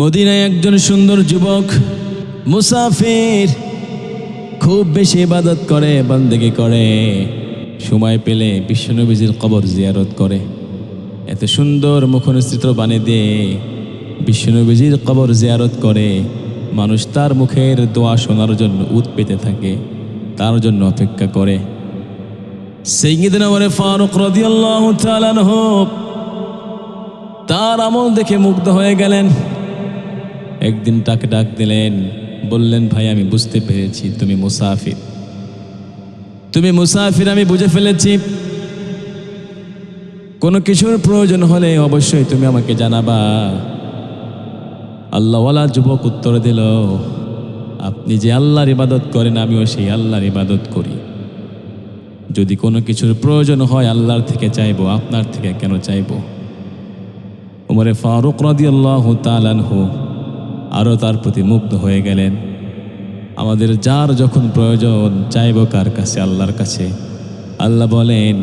মদিনায় একজন সুন্দর যুবক, মুসাফির, খুব বেশি ইবাদত করে, বন্দেগি করে, সময় পেলে বিশ্বনবীজির কবর জিয়ারত করে। এত সুন্দর মুখনিসৃত বাণী দিয়ে বিশ্বনবীজির কবর জিয়ারত করে, মানুষ তার মুখের দোয়া শোনার জন্য উত পেতে থাকে, তার জন্য অপেক্ষা করে। সেইদিন আমার ফারুক রদিয়াল্লাহু আনহু তার আমল দেখে মুগ্ধ হয়ে গেলেন। একদিন তাকে ডাক দিলেন, বললেন, ভাই, আমি বুঝতে পেরেছি, তুমি মুসাফির। তুমি মুসাফির, আমি বুঝে ফেলেছি। কোনো কিছুর প্রয়োজন হলে অবশ্যই তুমি আমাকে জানাবা। আল্লাহওয়ালা যুবক উত্তর দিল, আপনি যে আল্লাহর ইবাদত করেন, আমিও সেই আল্লাহর ইবাদত করি। যদি কোনো কিছুর প্রয়োজন হয়, আল্লাহর থেকে চাইব, আপনার থেকে কেন চাইব? উমরে ফারুক রাদি আল্লাহ তালানহু আরও তার প্রতি মুগ্ধ হয়ে গেলেন। আমাদের যার যখন প্রয়োজন, চাইব কার কাছে? আল্লাহর কাছে। আল্লাহ বলেন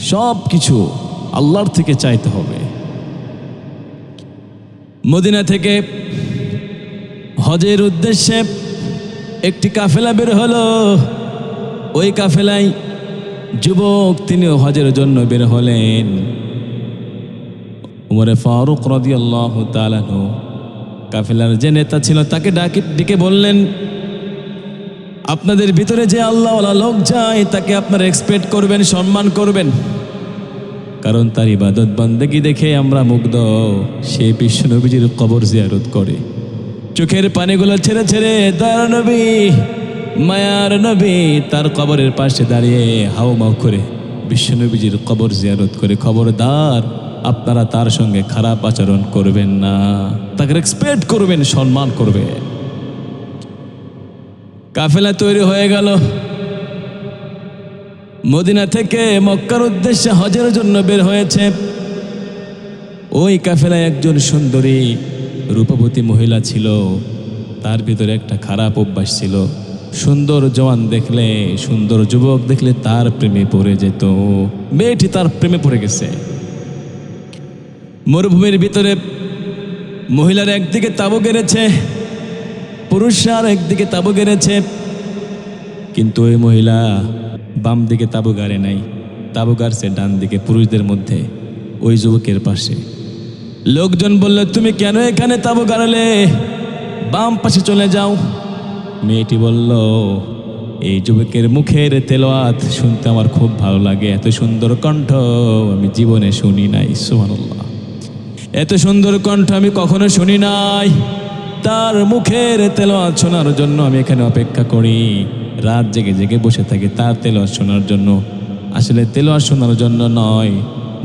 সব কিছু আল্লাহর থেকে চাইতে হবে। মদিনা থেকে হজের উদ্দেশ্যে একটি কাফেলা বের হলো। ওই কাফেলায় যুবক তিনিও হজের জন্য বের হলেন। উমরে ফারুক রদি আল্লাহ তালানু কাফেলার যে নেতা ছিল, তাকে ডাকে, ডেকে বললেন, আপনাদের ভিতরে যে আল্লাহওয়ালা লোক যায়, তাকে আপনারা এক্সপেক্ট করবেন, সম্মান করবেন। কারণ তার ইবাদত বন্দেগি দেখে আমরা মুগ্ধ। সে বিশ্ব নবীজির কবর জিয়ারত করে। চোখের পানিগুলো ছেড়ে ছেড়ে দয়ার নবী মায়ার নবী তার কবরের পাশে দাঁড়িয়ে হাও মাও করে বিশ্বনবীজির কবর জিয়ারত করে খবরদার, আপনারা তার সঙ্গে খারাপ আচরণ করবেন না। তাকে রেসপেক্ট করবেন, সম্মান করবেন। কাফেলা তৈরি হয়ে গেল। মদিনা থেকে মক্কার উদ্দেশ্যে হজের জন্য বের হয়েছে। ওই কাফেলায় একজন সুন্দরী, রূপবতী মহিলা ছিল। তার ভিতরে একটা খারাপ অভ্যাস ছিল। সুন্দর জওয়ান দেখলে, সুন্দর যুবক দেখলে তার প্রেমে পড়ে যেত। মেয়েটি তার প্রেমে পড়ে গেছে। মরুভূমির ভিতরে মহিলার একদিকে তাবু গেড়েছে আর একদিকে তাবু গেড়েছে, কিন্তু ওই মহিলা বাম দিকে তাবু গাড়ে নাই, তাবু গাড়ছে ডান দিকে পুরুষদের মধ্যে, ওই যুবকের পাশে। লোকজন বলল, তুমি কেন এখানে তাবু গাড়ালে? বাম পাশে চলে যাও। মেয়েটি বলল, এই যুবকের মুখের তেলোয়াত শুনতে আমার খুব ভালো লাগে। এত সুন্দর কণ্ঠ আমি জীবনে শুনি নাই, সুবহানাল্লাহ। এত সুন্দর কণ্ঠ আমি কখনো শুনি নাই। তার মুখের তেলোয়াত শোনার জন্য আমি এখানে অপেক্ষা করি। রাত জেগে জেগে বসে থাকি তার তেলোয়াত শোনার জন্য। আসলে তেলোয়াত শোনার জন্য নয়,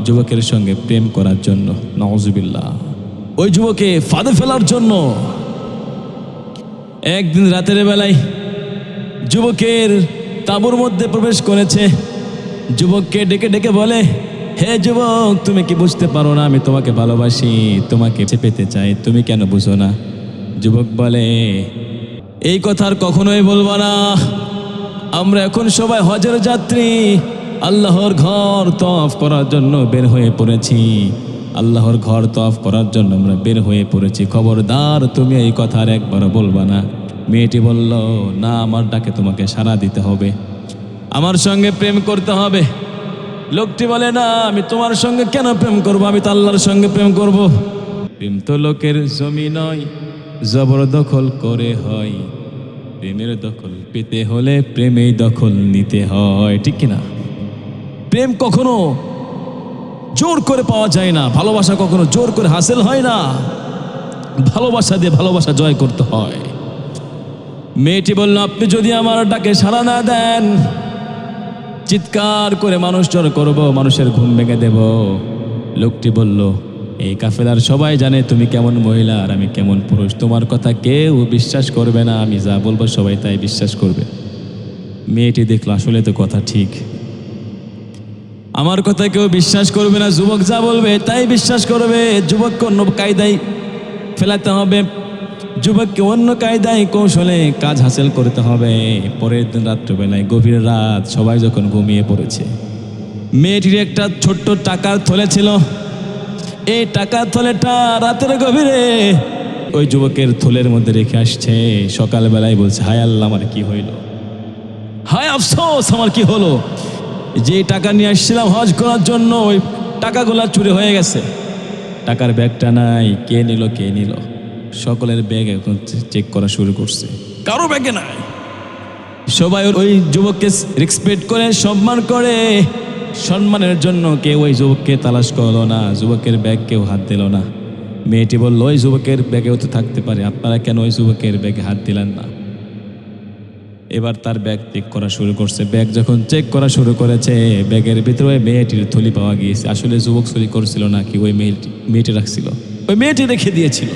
যুবকের সঙ্গে প্রেম করার জন্য, নওয়াজুবিল্লাহ। ওই যুবকে ফাঁদে ফেলার জন্য একদিন রাতের বেলায় যুবকের তাঁবুর মধ্যে প্রবেশ করেছে। যুবককে ডেকে ডেকে বলে, হে যুবক, তুমি কি বুঝতে পারো না? আমি তোমাকে ভালোবাসি, তোমাকে পেতে চাই, তুমি কেন বুঝো না? যুবক বলে, এই কথা আর কখনোই বলব না। আমরা এখন সবাই হজের যাত্রী। আল্লাহর ঘর তফ করার জন্য বের হয়ে পড়েছি। আল্লাহর ঘর তফ করার জন্য আমরা বের হয়ে পড়েছি। খবরদার, তুমি এই কথা আর একবারও বলবা না। মেয়েটি বলল, না, আমার ডাকে তোমাকে সাড়া দিতে হবে। আমার সঙ্গে প্রেম করতে হবে। লোকটি বলে, না, আমি তোমার সঙ্গে কেন প্রেম করব? আমি তো আল্লাহর সঙ্গে প্রেম করব। প্রেম তো লোকের জমি নয় জবরদখল করে হয়। প্রেমের দখল পেতে হলে প্রেমেই দখল নিতে হয়, ঠিক কিনা? প্রেম কখনো জোর করে পাওয়া যায় না। ভালোবাসা কখনো জোর করে হাসিল হয় না। ভালোবাসা দিয়ে ভালোবাসা জয় করতে হয়। মেয়েটি বলল, আপনি যদি আমার ডাকে সাড়া না দেন, চিৎকার করে মানুষ জোর করব, মানুষের ঘুম ভেঙে দেব। লোকটি বলল, এই কাফেলার সবাই জানে তুমি কেমন মহিলা আর আমি কেমন পুরুষ। তোমার কথা কেউ বিশ্বাস করবে না, আমি যা বলব সবাই তাই বিশ্বাস করবে। মেয়েটি দেখল, আসলে তো কথা ঠিক। আমার কথা কেউ বিশ্বাস করবে না, যুবক যা বলবে তাই বিশ্বাস করবে। যুবককে অন্য কায়দায় ফেলাতে হবে, যুবককে অন্য কায়দায় কৌশলে কাজ হাসিল করতে হবে। পরের দিন রাত্রবেলায়, গভীর রাত, সবাই যখন ঘুমিয়ে পড়েছে। মেয়েটির একটা ছোট্ট টাকার থলে ছিল। এই টাকার থলেটা রাতের গভীরে ওই যুবকের থলের মধ্যে রেখে আসছে। সকালবেলায় বলছে, হায় আল্লাহ, আমার কি হইল? হায় আফসোস, আমার কি হলো? যে টাকা নিয়ে আসছিলাম হজ করার জন্য, ওই টাকাগুলা চুরি হয়ে গেছে। টাকার ব্যাগটা নাই, কে নিল কে নিল? সকলের ব্যাগ এখন চেক করা শুরু করছে। কারও ব্যাগে নাই। সবাই ওই যুবককে রেসপেক্ট করে, সম্মান করে। সম্মানের জন্য কেউ ওই যুবককে তালাশ করল না, যুবকের ব্যাগ কেউ হাত দিল না। মেয়েটি বলল, ওই যুবকের ব্যাগেও তো থাকতে পারে, আপনারা কেন ওই যুবকের ব্যাগে হাত দিলেন না? এবার তার ব্যাগ চেক করা শুরু করছে ব্যাগ যখন চেক করা শুরু করেছে ব্যাগের ভিতরে ওই মেয়েটির থলি পাওয়া গিয়েছে আসলে যুবক চুরি করছিল নাকি ওই মেয়েটি মেয়েটি রাখছিল ওই মেয়েটি রেখে দিয়েছিল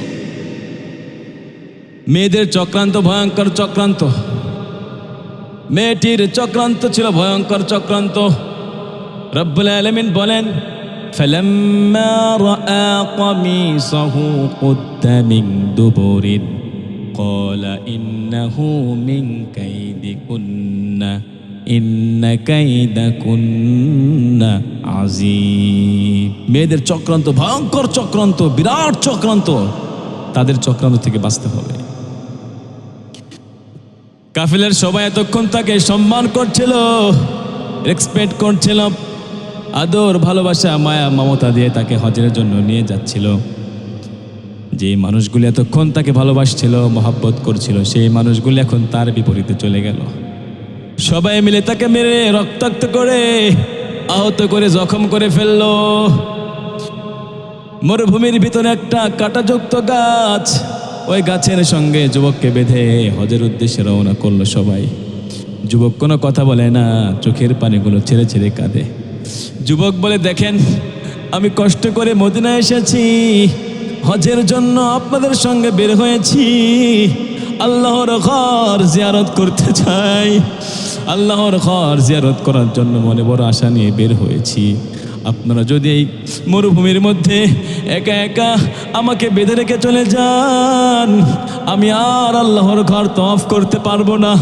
মেয়েদের চক্রান্ত ভয়ঙ্কর চক্রান্ত মেয়েটির চক্রান্ত ছিল ভয়ঙ্কর চক্রান্ত রব্বুল আলমিন বলেন فلما رأى قميصه قد من دبر قال إنه من كيدكن إن كيدكن عظيم মেয়েদের চক্রান্ত ভয়ঙ্কর চক্রান্ত বিরাট চক্রান্ত তাদের চক্রান্ত থেকে বাঁচতে হবে কাফিলের সবাই এতক্ষণ তাকে সম্মান করছিল রেসপেক্ট করছিল আদর ভালোবাসা মায়া মমতা দিয়ে তাকে হজের জন্য নিয়ে যাচ্ছিল যে মানুষগুলি এতক্ষণ তাকে ভালোবাসছিল, মহাব্বত করছিল, সেই মানুষগুলি এখন তার বিপরীতে চলে গেল। সবাই মিলে তাকে মেরে রক্তাক্ত করে, আহত করে, জখম করে ফেলল। মরুভূমির ভিতরে একটা কাঁটাযুক্ত গাছ, ওই গাছের সঙ্গে যুবককে বেঁধে হজের উদ্দেশ্যে রওনা করল সবাই। যুবক কোনো কথা বলে না, চোখের পানিগুলো ছেড়ে ছেড়ে কাঁদে। যুবক বলে, দেখেন, আমি কষ্ট করে মদিনা এসেছি হজের জন্য আপনাদের সঙ্গে বের হয়েছি। আল্লাহর ঘর জিয়ারত করতে চাই। আল্লাহর ঘর জিয়ারত করার জন্য মনে বড় আশা নিয়ে বের হয়েছি। আপনারা যদি এই মরুভূমির মধ্যে একা একা আমাকে বেঁধে রেখে চলে যান, আমি আর আল্লাহর ঘর তফ করতে পারব না।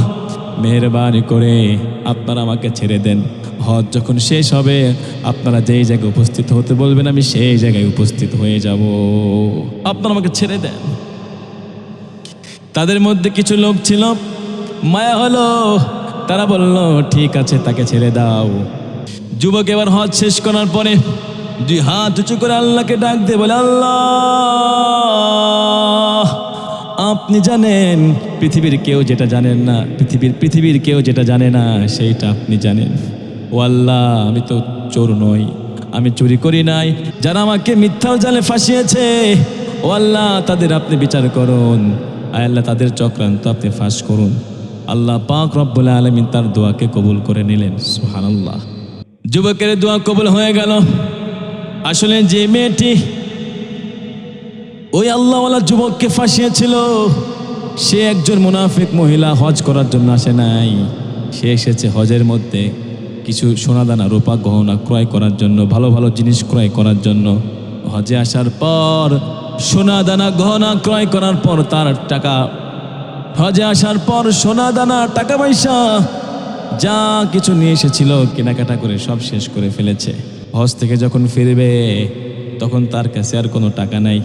মেহরবানি করে আপনারা আমাকে ছেড়ে দেন। হজ যখন শেষ হবে, আপনারা যেই জায়গায় উপস্থিত হতে বলবেন, আমি সেই জায়গায় উপস্থিত হয়ে যাব। আপনারা আমাকে ছেড়ে দেন। তাদের মধ্যে কিছু লোক ছিল, মায়া হলো, তারা বলল, ঠিক আছে, তাকে ছেড়ে দাও। যুবক এবার হজ শেষ করার পরে, দুই হাত উঁচু করে আল্লাহকে ডাক দিয়ে বলে, আল্লাহ, আপনি জানেন, পৃথিবীর কেউ যেটা জানেন না, পৃথিবীর পৃথিবীর কেউ যেটা জানে না, সেইটা আপনি জানেন। ও আল্লাহ, আমি তো চোর নই, আমি চুরি করি নাই। যারা আমাকে মিথ্যার জালে ফাঁসিয়েছে, ও আল্লাহ, তাদের আপনি বিচার করুন। আয় আল্লাহ, তাদের চক্রান্ত আপনি ফাঁস করুন। আল্লাহ পাক রব্বুল আলমিন তার দোয়াকে কবুল করে নিলেন। সুহানাল্লাহ যুবকের দোয়া কবুল হয়ে গেল। আসলে যে মেয়েটি ওই আল্লাহওয়ালা যুবককে ফাঁসিয়েছিল, সে একজন মুনাফিক মহিলা হজ করার জন্য আসে নাই। সে এসেছে হজের মধ্যে। কিছু সোনাদানা, রূপা, গহনা ক্রয় করার জন্য, ভালো ভালো জিনিস ক্রয় করার জন্য। হজে আসার পর সোনা দানা গহনা ক্রয় করার পর তার টাকা। হজে আসার পর সোনা দানা টাকা পয়সা, যা কিছু নিয়ে এসেছিল, কেনাকাটা করে সব শেষ করে ফেলেছে। হজ থেকে যখন ফিরবে, তখন তার কাছে আর কোনো টাকা নাই।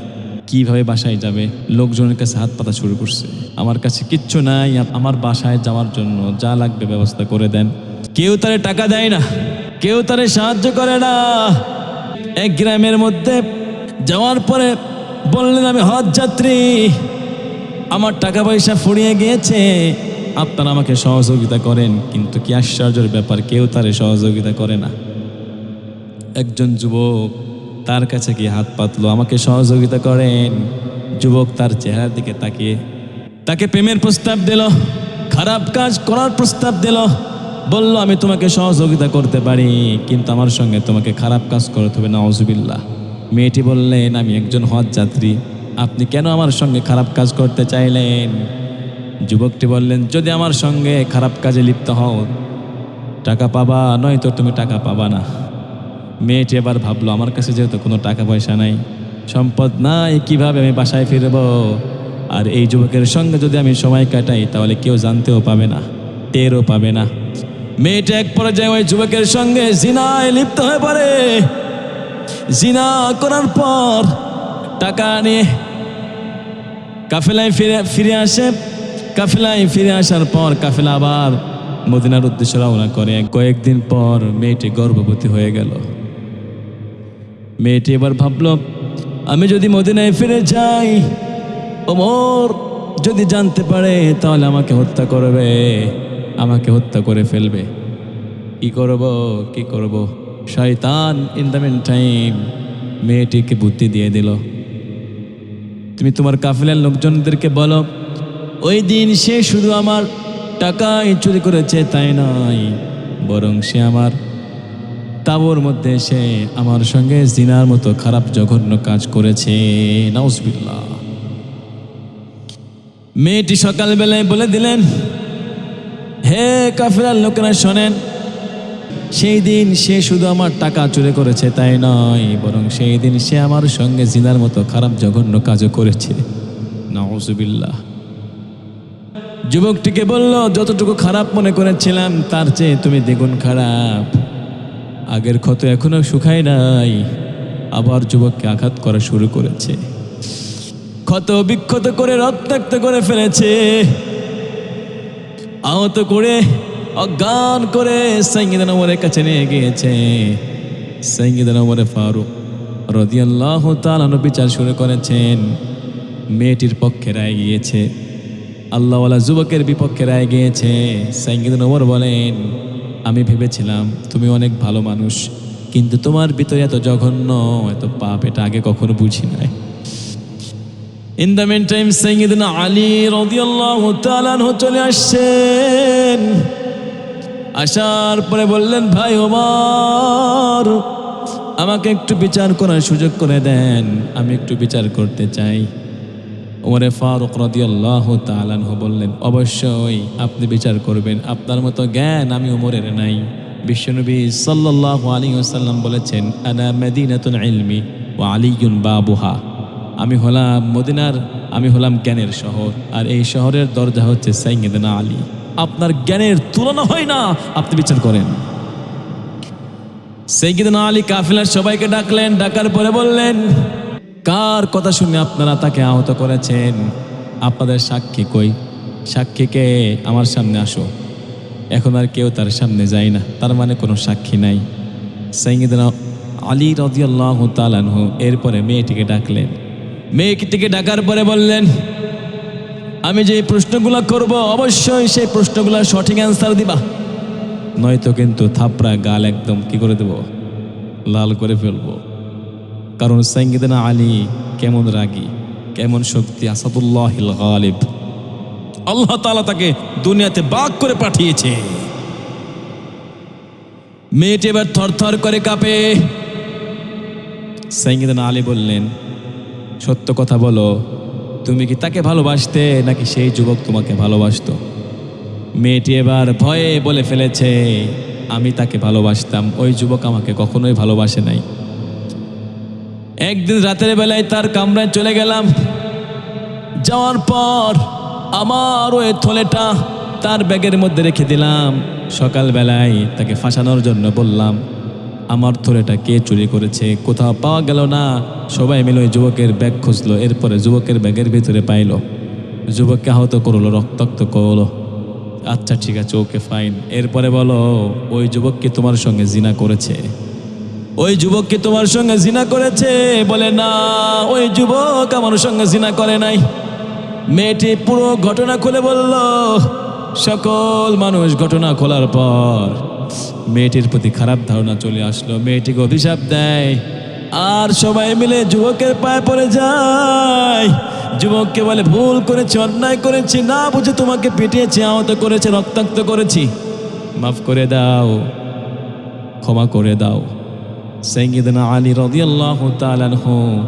কীভাবে বাসায় যাবে? লোকজনের কাছে হাত পাতা শুরু করছে। আমার কাছে কিচ্ছু নাই, আমার বাসায় যাওয়ার জন্য যা লাগবে ব্যবস্থা করে দেন। কেউ তারে টাকা দেয় না, কেউ তারে সাহায্য করে না। এক গ্রামের মধ্যে যাওয়ার পরে বললেন, আমি হজ যাত্রী, আমার টাকা পয়সা ফুরিয়ে গিয়েছে, আপনারা আমাকে সহযোগিতা করেন। কিন্তু কি আশ্চর্যের ব্যাপার, কেউ তারে সহযোগিতা করে না। একজন যুবক তার কাছে গিয়ে হাত পাতলো, আমাকে সহযোগিতা করেন। যুবক তার চেহারার দিকে তাকিয়ে তাকে প্রেমের প্রস্তাব দিল, খারাপ কাজ করার প্রস্তাব দিল। বলল, আমি তোমাকে সহযোগিতা করতে পারি, কিন্তু আমার সঙ্গে তোমাকে খারাপ কাজ করতে হবে না অজুবিল্লাহ মেয়েটি বললেন, আমি একজন হজ যাত্রী, আপনি কেন আমার সঙ্গে খারাপ কাজ করতে চাইলেন? যুবকটি বললেন, যদি আমার সঙ্গে খারাপ কাজে লিপ্ত হও, টাকা পাবা, নয়তো তুমি টাকা পাবা না। মেয়েটি এবার ভাবলো, আমার কাছে যেহেতু কোনো টাকা পয়সা নাই, সম্পদ নাই, কীভাবে আমি বাসায় ফিরব? আর এই যুবকের সঙ্গে যদি আমি সময় কাটাই, তাহলে কেউ জানতেও পাবে না, টেরও পাবে না। মেয়েটা এক পর্যায়ে ওই যুবকের সঙ্গে জিনায় লিপ্ত হয়ে পড়ে। জিনা করার পর টাকা নিয়ে কাফেলায় ফিরে ফিরে আসে। কাফেলায় ফিরে আসার পর কাফেলা আবার মদিনার উদ্দেশ্যে রওনা করে। কয়েকদিন পর মেয়েটি গর্ভবতী হয়ে গেল। মেয়েটি এবার ভাবল, আমি যদি মদিনায় ফিরে যাই ও ওমর যদি জানতে পারে তাহলে আমাকে হত্যা করবে। আমাকে হত্যা করে ফেলবে। কি করব কি করব? শয়তান ইন দ্য মেন টাইম মেয়েটিকে বুদ্ধি দিয়ে দিল। তুমি তোমার কাফেলার লোকজনদেরকে বলো, ওই দিন সে শুধু আমার টাকাই চুরি করেছে, তাই নয়। বরং সে আমার তাবর মধ্যে সে আমার সঙ্গে জিনার মতো খারাপ জঘন্য কাজ করেছে। নাউজবিল্লাহ। মেয়েটি সকালবেলায় বলে দিলেন হে কাফেলার লোকেরা শোনেন, সেই দিন সে শুধু আমার টাকা চুরি করেছে, তাই নয়, বরং সেই দিন সে আমার সঙ্গে জিনার মতো খারাপ জঘন্য কাজও করেছে। নাউজুবিল্লাহ। যুবকটিকে বলল, যতটুকু খারাপ মনে করেছিলাম, তার চেয়ে তুমি দ্বিগুণ খারাপ। আগের ক্ষত এখনও শুকায় নাই। আবার যুবককে আঘাত করা শুরু করেছে। ক্ষত বিক্ষত করে রক্তাক্ত করে ফেলেছে। আহত করে, অজ্ঞান করে সংগীত নম্বরের কাছে নিয়ে গিয়েছে। সংগীত নম্বরে ফারুক রদিয়াল্লাহ তালানো বিচার শুরু করেছেন। মেয়েটির পক্ষে রায় গিয়েছে। আল্লাহওয়ালা যুবকের বিপক্ষে রায় গিয়েছে। সংগীত নম্বর বলেন, আমি ভেবেছিলাম তুমি অনেক ভালো মানুষ, কিন্তু তোমার ভিতরে এত জঘন্য, এত পাপ, এটা আগে কখনো বুঝি নাই। ইন দ্য মেন টাইম সৈয়দনা আলী রাদিয়াল্লাহু তাআলা আনহু চলে আসছেন। আসার পরে বললেন, ভাই ওমর, আমাকে একটু বিচার করার সুযোগ করে দেন। আমি একটু বিচার করতে চাই। ওমরে ফারুক রাদিয়াল্লাহু তাআলা আনহু বললেন, অবশ্যই আপনি বিচার করবেন। আপনার মতো জ্ঞান আমি ওমরের নাই। বিশ্বনবী সাল্লাল্লাহু আলাইহি ওয়াসাল্লাম বলেছেন, আনা মাদিনাতুল ইলমি ওয়া আলিয়ুন বাবুহা। আমি হলাম মদিনার, আমি হলাম জ্ঞানের শহর। আর এই শহরের দরজা হচ্ছে সাইয়েদনা আলী। আপনার জ্ঞানের তুলনা হয় না, আপনি বিচার করেন। সাইয়েদনা আলী কাফিলার সবাইকে ডাকলেন, ডাকার পরে বললেন, কার কথা শুনে আপনারা তাকে আহত করেছেন? আপনাদের সাক্ষী কই? সাক্ষীকে আমার সামনে আসো। এখন আর কেউ তার সামনে যায় না, তার মানে কোনো সাক্ষী নাই। সাইয়েদনা আলী রদিয়াল্লাহ তালানহু এরপরে মেয়েটিকে ডাকলেন মেয়েটিকে ডাকার পরে বললেন, আমি যে প্রশ্নগুলো করব, অবশ্যই সেই প্রশ্নগুলোর সঠিক অ্যান্সার দিবা। নয়তো কিন্তু থাপড়া গাল একদম কি করে দেব? লাল করে ফেলব। কারণ সাইঙ্গিদানা আলী কেমন রাগী, কেমন শক্তি আসাদুল্লাহ গালিব। আল্লাহ তালা তাকে দুনিয়াতে বাক করে পাঠিয়েছে। মেয়েটি এবার থরথর করে কাঁপে। সাইঙ্গিদানা আলী বললেন সত্য কথা বলো। তুমি কি তাকে ভালোবাসতে, নাকি সেই যুবক তোমাকে ভালোবাসতো? মেয়েটি এবার ভয়ে বলে ফেলেছে, আমি তাকে ভালোবাসতাম, ওই যুবক আমাকে কখনোই ভালোবাসে নাই। একদিন রাতের বেলায় তার কামরায় চলে গেলাম। যাওয়ার পর আমার ওই থলেটা তার ব্যাগের মধ্যে রেখে দিলাম। সকালবেলায় তাকে ফাঁসানোর জন্য বললাম আমার থলেটা কে চুরি করেছে? কোথাও পাওয়া গেল না। সবাই মিলে ওই যুবকের ব্যাগ খুঁজলো। এরপরে যুবকের ব্যাগের ভিতরে পাইলো। যুবককে আহত করল, রক্তাক্ত করল। আচ্ছা ঠিক আছে, ওকে, ফাইন। এরপরে বলো, ওই যুবক কি তোমার সঙ্গে জিনা করেছে? ওই যুবক কি তোমার সঙ্গে জিনা করেছে? বলে, না, ওই যুবক আমার সঙ্গে জিনা করে নাই। মেয়েটি পুরো ঘটনা খুলে বলল, সকল মানুষ ঘটনা খোলার পর মেয়েটির প্রতি খারাপ ধারণা চলে আসলো। মেয়েটিকে অভিশাপ দেয়। আর সবাই মিলে যুবকের পায়ে পড়ে যায়। যুবককে বলে, ভুল করেছি, অন্যায় করেছি, না বুঝে তোমাকে পিটিয়েছি, আহত করেছে, রক্তাক্ত করেছি। মাফ করে দাও, ক্ষমা করে দাও। সৈয়দনা আলী রদিয়াল্লাহ তালানহু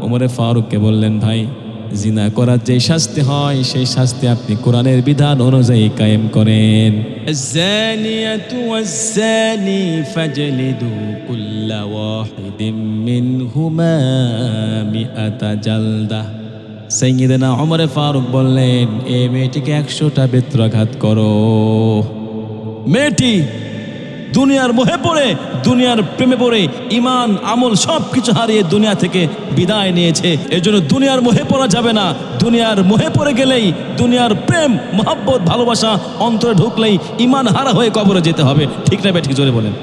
ওমরে ফারুককে বললেন, ভাই জিনা করার যে শাস্তি হয় সেই শাস্তি আপনি কোরআনের বিধান অনুযায়ী কায়েম করেন الزانية والزاني فاجلدوا كل واحد منهما مئة جلدة সৈয়দনা ওমরে ফারুক বললেন এই মেয়েটিকে একশোটা বেত্রাঘাত করো মেয়েটি দুনিয়ার মোহে পড়ে, দুনিয়ার প্রেমে পড়ে ইমান আমল সব কিছু হারিয়ে দুনিয়া থেকে বিদায় নিয়েছে। এজন্য দুনিয়ার মোহে পড়া যাবে না। দুনিয়ার মোহে পড়ে গেলেই দুনিয়ার প্রেম, মহাব্বত, ভালোবাসা অন্তরে ঢুকলেই ইমান হারা হয়ে কবরে যেতে হবে। ঠিক না বেঠিক জোরে বলেন।